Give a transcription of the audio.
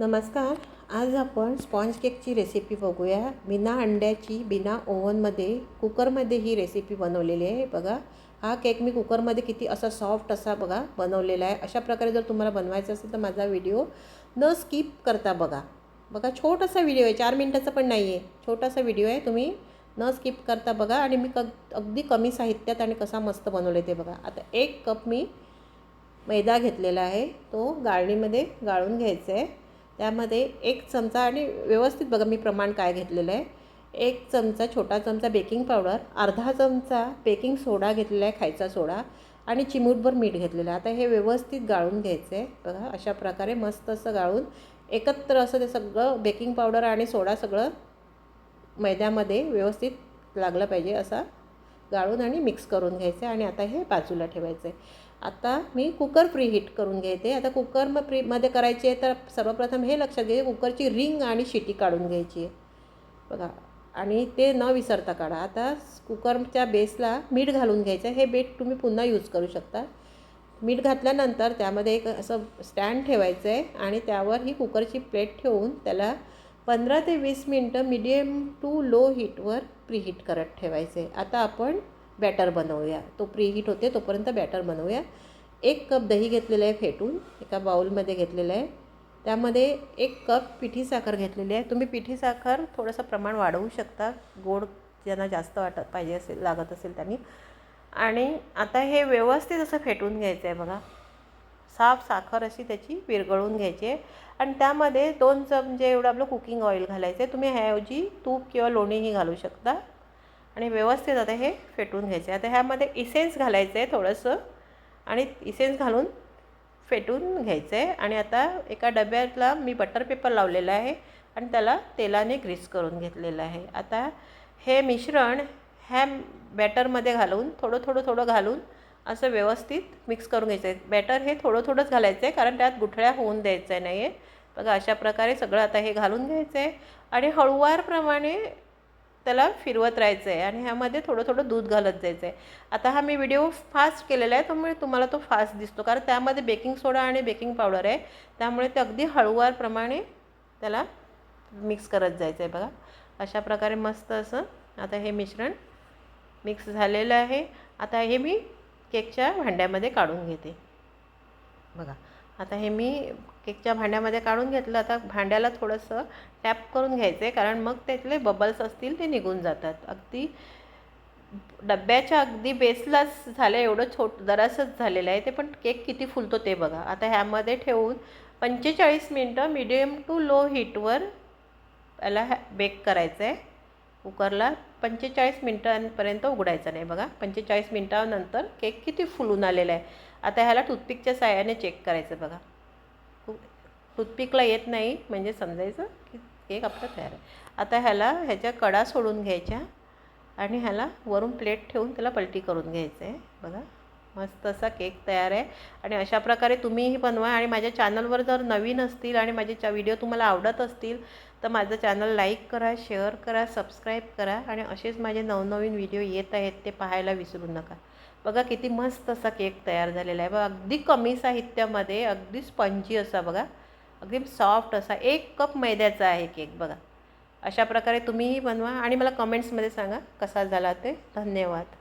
नमस्कार आज आपण स्पॉन्ज केकची रेसिपी बघूया. बिना अंड्याची बिना ओव्हनमध्ये कुकरमध्ये ही रेसिपी बनवलेली आहे. बघा हा केक मी कुकरमध्ये किती असा सॉफ्ट असा बघा बनवलेला आहे. अशा प्रकारे जर तुम्हाला बनवायचा असेल तर माझा व्हिडिओ न स्किप करता बघा. बघा छोटासा व्हिडिओ आहे. चार मिनटाचा पण नाही आहे छोटासा व्हिडिओ आहे. तुम्ही न स्किप करता बघा आणि मी क अगदी कमी साहित्यात आणि कसा मस्त बनवले ते बघा. आता एक कप मी मैदा घेतलेला आहे. तो गाळणीमध्ये गाळून घ्यायचा आहे. त्यामध्ये एक चमचा आणि व्यवस्थित बघा मी प्रमाण काय घेतलेलं आहे. एक चमचा छोटा चमचा बेकिंग पावडर अर्धा चमचा बेकिंग सोडा घेतलेला आहे खायचा सोडा आणि चिमूटभर मीठ घेतलेलं आहे. आता हे व्यवस्थित गाळून घ्यायचं आहे. बघा अशा प्रकारे मस्त असं गाळून एकत्र असं ते सगळं बेकिंग पावडर आणि सोडा सगळं मैद्यामध्ये व्यवस्थित लागलं पाहिजे असा गाळून आणि मिक्स करून घ्यायचं आहे आणि आता हे बाजूला ठेवायचं. आहे आता मी कुकर प्री हीट करून घेते. आता कुकर मग प्री मध्ये करायची आहे तर सर्वप्रथम हे लक्षात घ्यायचे कुकरची रिंग आणि शिटी काढून घ्यायची आहे. बघा आणि ते न विसरता काढा. आता कुकरच्या बेसला मीठ घालून घ्यायचं. हे बेट तुम्ही पुन्हा यूज करू शकता. मीठ घातल्यानंतर त्यामध्ये एक असं स्टँड ठेवायचं आहे आणि त्यावर ही कुकरची प्लेट ठेवून त्याला पंधरा ते वीस मिनटं मिडियम टू लो हीटवर प्रीहीट करत ठेवायचे. आता आपण बॅटर बनवूया. तो प्रीहीट होते तोपर्यंत बॅटर बनवूया. एक कप दही घेतलेलं आहे फेटून एका बाउलमध्ये घेतलेलं आहे. त्यामध्ये एक कप पिठी साखर घेतलेली आहे. तुम्ही पिठी साखर थोडंसं प्रमाण वाढवू शकता. गोड ज्यांना जास्त वाटत पाहिजे असेल लागत असेल त्यांनी. आणि आता हे व्यवस्थित असं फेटून घ्यायचं आहे बघा. साफ साखर अशी त्याची विरघळून घ्यायची आहे. आणि त्यामध्ये दोन चमचे एवढं आपलं कुकिंग ऑइल घालायचं आहे तुम्ही ह्याऐवजी तूप किंवा लोणीही घालू शकता. आणि व्यवस्थित आता हे फेटून घ्यायचे आता ह्यामध्ये इसेन्स घालायचं आहे थोडंसं आणि इसेन्स घालून फेटून घ्यायचं आहे आणि आता एका डब्यातला मी बटर पेपर लावलेला आहे आणि त्याला तेलाने ग्रीस करून घेतलेलं आहे. आता हे मिश्रण ह्या बॅटरमध्ये घालून थोडं थोडं थोडं घालून असं व्यवस्थित मिक्स करून घ्यायचं आहे बॅटर हे थोडं थोडंच घालायचं आहे कारण त्यात गुठळ्या होऊन द्यायचं आहे नाही आहे बघा अशा प्रकारे सगळं आता हे घालून घ्यायचं आहे आणि हळुवारप्रमाणे त्याला फिरवत राहायचं आहे आणि ह्यामध्ये थोडं थोडं दूध घालत जायचं आहे आता हा मी व्हिडिओ फास्ट केलेला आहे त्यामुळे तुम्हाला तो फास्ट दिसतो. कारण त्यामध्ये बेकिंग सोडा आणि बेकिंग पावडर आहे. त्यामुळे ते अगदी हळुवारप्रमाणे त्याला मिक्स करत जायचं आहे बघा. अशा प्रकारे मस्त असं आता हे मिश्रण मिक्स झालेलं आहे. आता हे मी केकच्या भांड्यामध्ये काढून घेते. बघा आता हे मी केकच्या भांड्यामध्ये काढून घेतलं आता भांड्याला थोडंसं टॅप करून घ्यायचं आहे कारण मग त्यातले बबल्स असतील ते निघून जातात. अगदी डब्याच्या अगदी बेसलाच झालं एवढं छोट जरासंच झालेलं आहे ते पण केक किती फुलतो ते बघा. आता ह्यामध्ये ठेवून पंचेचाळीस मिनटं मिडियम टू लो हीटवर याला हॅ बेक करायचं आहे कुकरला पंचेचाळीस मिनटांपर्यंत उघडायचा नाही बघा. पंचेचाळीस मिनटानंतर केक किती फुलून आलेला आहे. आता ह्याला टूथपिकच्या साह्याने चेक करायचं बघा. टूथपिकला येत नाही म्हणजे समजायचं की केक आपला तयार आहे. आता ह्याला ह्याच्या कडा सोडून घ्यायच्या आणि ह्याला वरून प्लेट ठेवून त्याला पलटी करून घ्यायचं आहे. बघा मस्त असा केक तयार आहे. आणि अशा प्रकारे तुम्हीही बनवा आणि माझ्या चॅनलवर जर नवीन असतील आणि माझे चा व्हिडिओ तुम्हाला आवडत असतील तर माझं चॅनल लाईक करा शेअर करा सबस्क्राईब करा आणि असेच माझे नवनवीन व्हिडिओ येत आहेत ते पाहायला विसरू नका. बघा किती मस्त असा केक तयार झालेला आहे. बघा अगदी कमी साहित्यामध्ये अगदी स्पंजी असा बघा. अगदी सॉफ्ट असा एक कप मैद्याचा आहे केक बघा. अशा प्रकारे तुम्हीही बनवा आणि मला कमेंट्समध्ये सांगा कसा झाला ते. धन्यवाद.